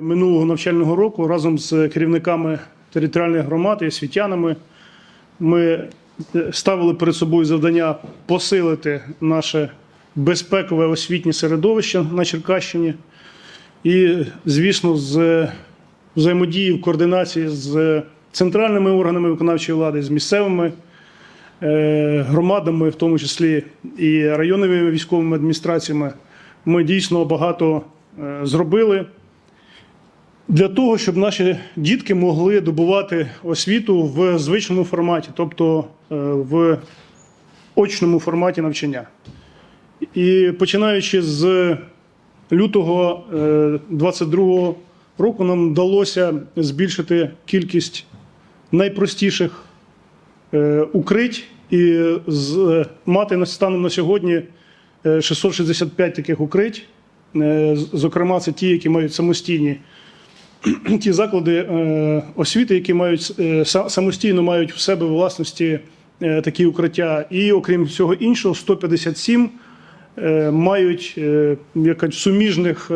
Минулого навчального року разом з керівниками територіальних громад і освітянами ми е, ставили перед собою завдання посилити наше безпекове освітнє середовище на Черкащині. І, звісно, з взаємодії в координації з центральними органами виконавчої влади, з місцевими е, громадами, в тому числі і районними військовими адміністраціями, ми дійсно багато е, зробили для того, щоб наші дітки могли добувати освіту в звичному форматі, тобто е, в очному форматі навчання. І починаючи з лютого 2022 року, нам вдалося збільшити кількість найпростіших е, укрить і е, мати станом на сьогодні е, 665 таких укрить. Е, Зокрема, це ті, які мають самостійні ті заклади е, освіти, які мають е, самостійно мають в себе власності е, такі укриття. І окрім всього іншого, 157 е, мають е, як суміжних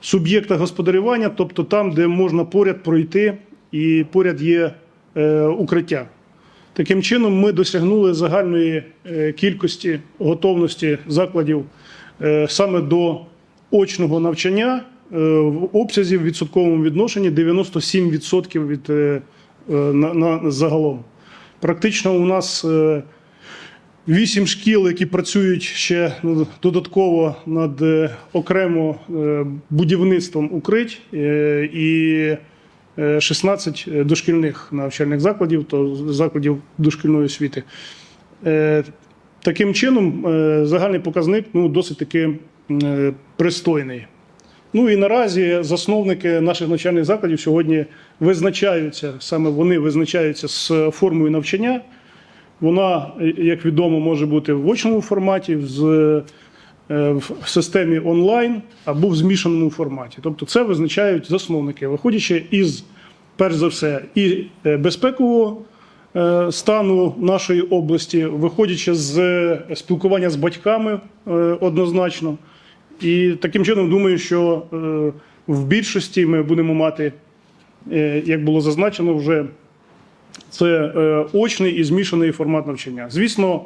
суб'єктах господарювання, тобто там, де можна поряд пройти, і поряд є укриття. Таким чином, ми досягнули загальної кількості готовності закладів саме до очного навчання в обсязі в відсотковому відношенні 97% від е, е, на, на загалом. Практично у нас е, вісім шкіл, які працюють ще ну, додатково над е, окремо е, будівництвом укрить, е, і е, 16 дошкільних навчальних закладів, то закладів дошкільної освіти. Е, Таким чином, е, загальний показник ну, досить таки е, пристойний. Ну і наразі засновники наших навчальних закладів сьогодні визначаються, саме вони визначаються з формою навчання. Вона, як відомо, може бути в очному форматі, з, е, в системі онлайн або в змішаному форматі. Тобто це визначають засновники, виходячи із, перш за все, і е, безпекового е, стану нашої області, виходячи з спілкування з батьками однозначно. І таким чином думаю, що е, в більшості ми будемо мати, е, як було зазначено, вже це е, очний і змішаний формат навчання. Звісно,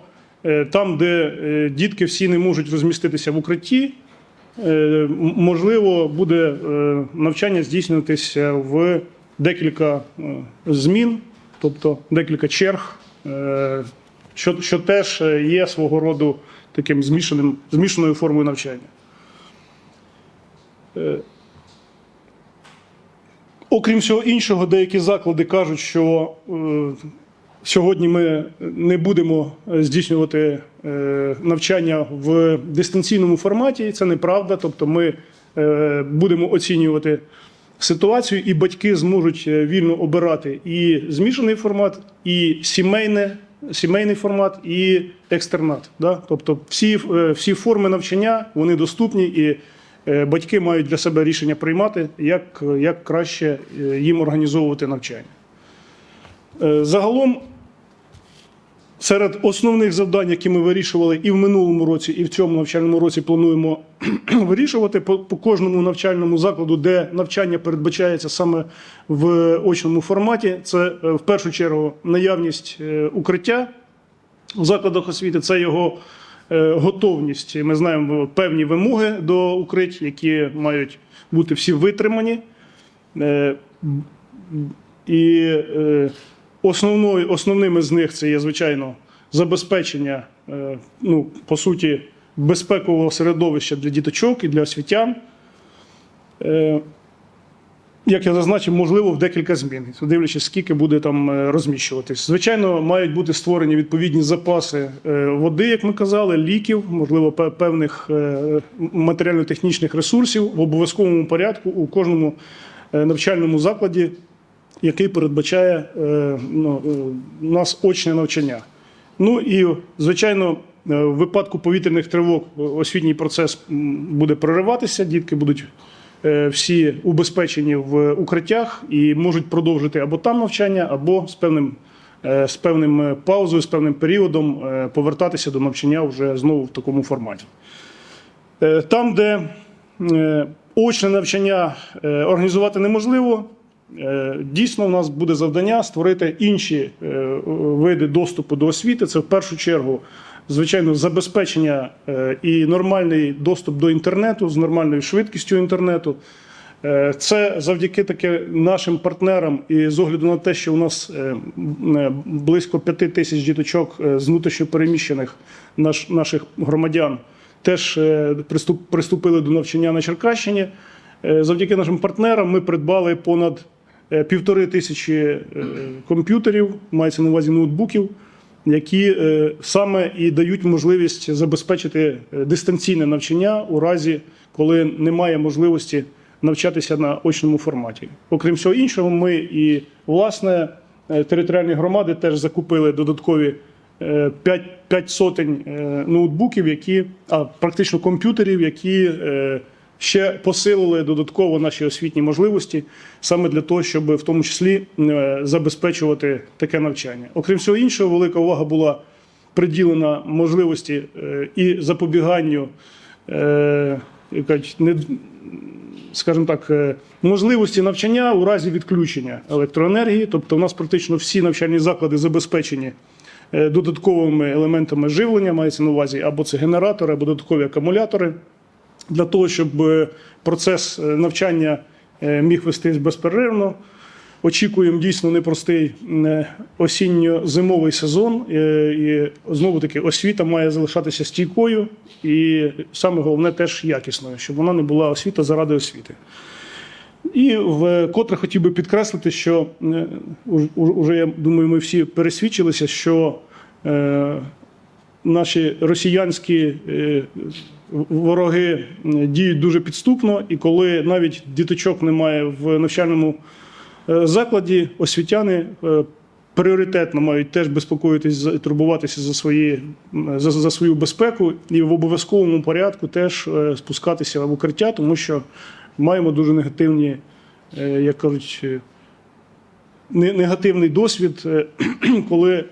там, де дітки всі не можуть розміститися в укритті, можливо, буде навчання здійснюватися в декілька змін, тобто декілька черг, що, що теж є свого роду таким змішаним, змішаною формою навчання. Е, Окрім всього іншого, деякі заклади кажуть, що е, сьогодні ми не будемо здійснювати е, навчання в дистанційному форматі. Це неправда. Тобто, ми будемо оцінювати ситуацію, і батьки зможуть вільно обирати і змішаний формат, і сімейне, сімейний формат, і екстернат. Да? Тобто, всі, всі форми навчання вони доступні і. Е, Батьки мають для себе рішення приймати, як, як краще е, їм організовувати навчання. Е, Загалом, серед основних завдань, які ми вирішували і в минулому році, і в цьому навчальному році плануємо вирішувати по, по кожному навчальному закладу, де навчання передбачається саме в очному форматі, це в першу чергу наявність укриття в закладах освіти, це його готовність. Ми знаємо певні вимоги до укриття, які мають бути всі витримані. Е, І е, основною, основними з них це є, звичайно, забезпечення, е, ну, по суті, безпекового середовища для діточок і для освітян. Як я зазначив, можливо, в декілька змін, дивлячись, скільки буде там е, розміщуватись. Звичайно, мають бути створені відповідні запаси е, води, як ми казали, ліків, можливо, певних е, матеріально-технічних ресурсів в обов'язковому порядку у кожному навчальному закладі, який передбачає ну, нас очне навчання. Ну і, звичайно, в випадку повітряних тривог освітній процес буде прориватися, дітки будуть всі убезпечені в укриттях і можуть продовжити або там навчання, або з певним, е, з певним е, паузою, з певним періодом е, повертатися до навчання вже знову в такому форматі. Е, Там, де е, очне навчання е, організувати неможливо. Е, Дійсно, у нас буде завдання створити інші е, види доступу до освіти. Це в першу чергу, звичайно, забезпечення е, і нормальний доступ до інтернету з нормальною швидкістю інтернету. Е, Це завдяки таки нашим партнерам, і з огляду на те, що у нас е, близько п'яти тисяч діточок з внутрішньопереміщених наш, наших громадян теж приступ, приступили до навчання на Черкащині. Завдяки нашим партнерам ми придбали понад півтори тисячі комп'ютерів, мається на увазі ноутбуків, які е, саме і дають можливість забезпечити е, дистанційне навчання у разі, коли немає можливості навчатися на очному форматі. Окрім всього іншого, ми і власне е, територіальні громади теж закупили додаткові 5, 5 сотень ноутбуків, які а практично комп'ютерів, які ще посилили додатково наші освітні можливості, саме для того, щоб в тому числі е, забезпечувати таке навчання. Окрім всього іншого, велика увага була приділена можливості е, і запобіганню. е, скажімо так, можливості навчання у разі відключення електроенергії. Тобто, у нас практично всі навчальні заклади забезпечені додатковими елементами живлення, мається на увазі або це генератори, або додаткові акумулятори, для того, щоб е, процес е, навчання е, міг вестись безперервно. Очікуємо дійсно непростий осінньо-зимовий сезон. І знову таки освіта має залишатися стійкою і саме головне теж якісною, щоб вона не була освіта заради освіти. І вкотре хотів би підкреслити, що уж- уж- уже я думаю, ми всі пересвідчилися, що наші росіянські е, вороги діють дуже підступно, і коли навіть діточок немає в навчальному е, закладі, освітяни е, пріоритетно мають теж безпокоїтись і турбуватися за, свої, за, за свою безпеку і в обов'язковому порядку теж спускатися в укриття, тому що маємо дуже негативні, як кажуть, негативний досвід, коли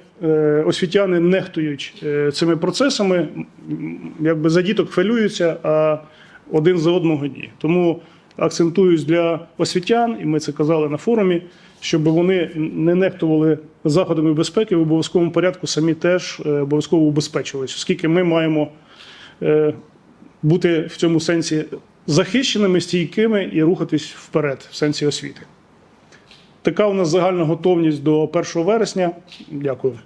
освітяни нехтують е, цими процесами, якби за діток хвилюються, а один за одного ні. Тому акцентуюсь для освітян, і ми це казали на форумі, щоб вони не нехтували заходами безпеки в обов'язковому порядку, самі теж е, обов'язково убезпечувалися, оскільки ми маємо е, бути в цьому сенсі захищеними, стійкими і рухатись вперед в сенсі освіти. Така у нас загальна готовність до 1 вересня. Дякую.